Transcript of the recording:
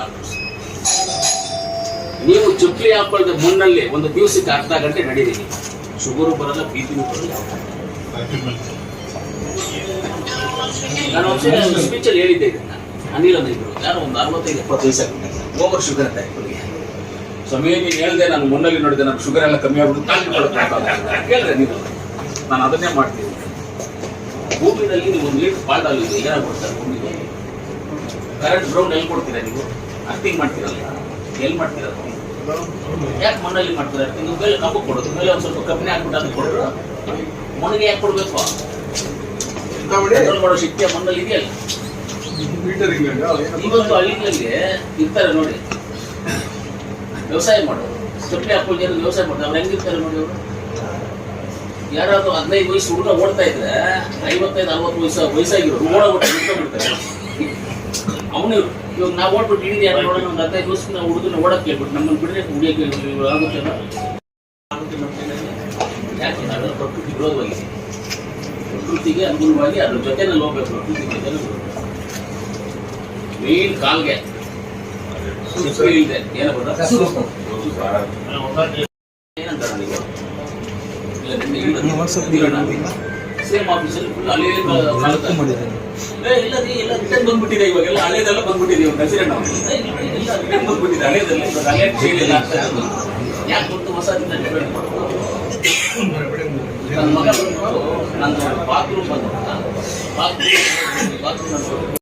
Doctors ನೀವು ಚುಕ್ಲಿ ಹಾಕೊಳ್ಳದೆ ಮುನ್ನಲ್ಲಿ ಒಂದು ದಿವಸಕ್ಕೆ ಅರ್ಧ ಗಂಟೆ ನಡೀರಿ. ಶುಗರು ಬರಲ್ಲ, ಬಿ ಪಿನೂ ಬರಲ್ಲ ನಾನು ಒಂದು ಸ್ಪೀಚಲ್ಲಿ ಹೇಳಿದ್ದೆ. ಇದನ್ನ ಅನಿಲ್ ಅಂತ ಇದ್ರು ಯಾರು ಒಂದು ಅರವತ್ತೈದು, ಎಪ್ಪತ್ತು ವಯಸ್ಸಾಗಿದೆ ಓವರ್ ಶುಗರ್ ಅಂತ ಇಬ್ಬರಿಗೆ ಸಮಯ ನೀನು ಹೇಳ್ದೆ ನಾನು ಮುನ್ನಲ್ಲಿ ನೋಡಿದೆ ನಾನು ಶುಗರ್ ಎಲ್ಲ ಕಮ್ಮಿ ಆಗ್ಬಿಟ್ಟು ಕೇಳಿದ್ರೆ ನೀವು. ನಾನು ಅದನ್ನೇ ಮಾಡ್ತೀನಿ. ಭೂಮಿನಲ್ಲಿ ನೀವು ಒಂದು ಲೀಟರ್ ಆಗಿದೆ ಏನಾಗ್ಬಿಡ್ತಾರೆ ಭೂಮಿಗೆ? ಕರೆಂಟ್ ಗ್ರೌಂಡ್ ಎಲ್ಲಿ ಕೊಡ್ತೀರಾ ನೀವು? ಅರ್ಥಿಂಗ್ ಮಾಡ್ತಿರಲ್ಲ. ಎಲ್ಲಿ ಮಾಡ್ತಿರಲ್ಲ ಯಾಕೆ ಮಣ್ಣಲ್ಲಿ ಮಾಡ್ತಾರೆ ನೀವು ಮೇಲೆ ಕಬ್ಬು ಕೊಡೋದು? ಮೇಲೆ ಒಂದು ಸ್ವಲ್ಪ ಕಬ್ಬಿನ ಹಾಕ್ಬಿಟ್ಟು ಅದಕ್ಕೆ ಕೊಡೋದು? ಮಣ್ಣಿಗೆ ಯಾಕೆ ಕೊಡಬೇಕು? ಕಂಟ್ರೋಲ್ ಮಾಡೋ? ಶಕ್ತಿ ಮಣ್ಣಲ್ಲಿ ಇದೆಯಲ್ಲ. ಇವತ್ತು ಹಳ್ಳಿಗಳಲ್ಲಿ ಇರ್ತಾರೆ ನೋಡಿ. ವ್ಯವಸಾಯ ಮಾಡೋರು. ಚಪ್ಪಲಿ ಹಾಕೊಂಡು ಜನ ವ್ಯವಸಾಯ ಮಾಡ್ತಾರೆ. ಅವ್ರು ಹೆಂಗಿರ್ತಾರೆ ನೋಡಿ ಅವರು? ಯಾರಾದ್ರೂ ಹದಿನೈದು ವಯಸ್ಸು ಹುಡುಗ ಓಡ್ತಾ ಇದ್ರೆ ಐವತ್ತೈದು ಅರವತ್ತು ವಯಸ್ಸು ವಯಸ್ಸಾಗಿರೋರು ಓಡೋಗ್ಬಿಟ್ಟು ನಿಂತ್ಕೊಂಡ್ಬಿಡ್ತಾರೆ. ಅವನು ಇವಾಗ ನಾವು ಓಡ್ಬಿಟ್ಟು ಹಿಡಿದು ಯಾರು ನೋಡೋಣ ಒಂದು ಹತ್ತೈದು ದಿವಸಕ್ಕೆ ನಾವು ಹುಡುಗನ ಓಡಕ್ಕೆ ಹೇಳ್ಬಿಟ್ಟು ನಮ್ಮನ್ನು ಬಿಡದೆ ಹುಡಿಯಕ್ಕೆ ಆಗುತ್ತೆ ಯಾಕೆ ನಾವು ಪ್ರಕೃತಿ ವಿರೋಧವಾಗಿದೆ ಪ್ರಕೃತಿಗೆ ಅನುಗುಣವಾಗಿ ಅದ್ರ ಜೊತೆನಲ್ಲಿ ಹೋಗ್ಬೇಕು ಪ್ರಕೃತಿ ಜೊತೆನಲ್ಲಿ ಮೇನ್ ಕಾಲ್ಗೆ. ಏನಂತ ಇದೆ ಇಲ್ಲ ಗೊತ್ತಾ? ಇಲ್ಲ ನೀವು ಸೇಮ್ ಆಫೀಸಲ್ಲಿ ಫುಲ್ ಅಲ್ಲೇ ಏ, ಇಲ್ಲ ರೀ ಎಲ್ಲ ರಿಟರ್ನ್ ಬಂದ್ಬಿಟ್ಟಿದೆ ಇವಾಗೆಲ್ಲ. ಹಳೇದೆಲ್ಲ ಬಂದ್ಬಿಟ್ಟಿದೆ ಇವಾಗ ಪ್ರೆಸಿಡೆಂಟ್ ಎಲ್ಲ ರಿಟರ್ನ್ ಬಂದ್ಬಿಟ್ಟಿದೆ. ಹಳೇದಲ್ಲಿ ಇವಾಗ ಹಳೆ ಆಗ್ತಾ ಯಾಕೆ ಗೊತ್ತು ಹೊಸದಿಂದ ಡಿಪೆಂಡ್ ನನ್ನ ಮಗ ಬಂದು ನಂದು ಬಾತ್ರೂಮ್ ಬಂದ ಬಾತ್ರೂಮ್ ಬಾತ್ರೂಮ್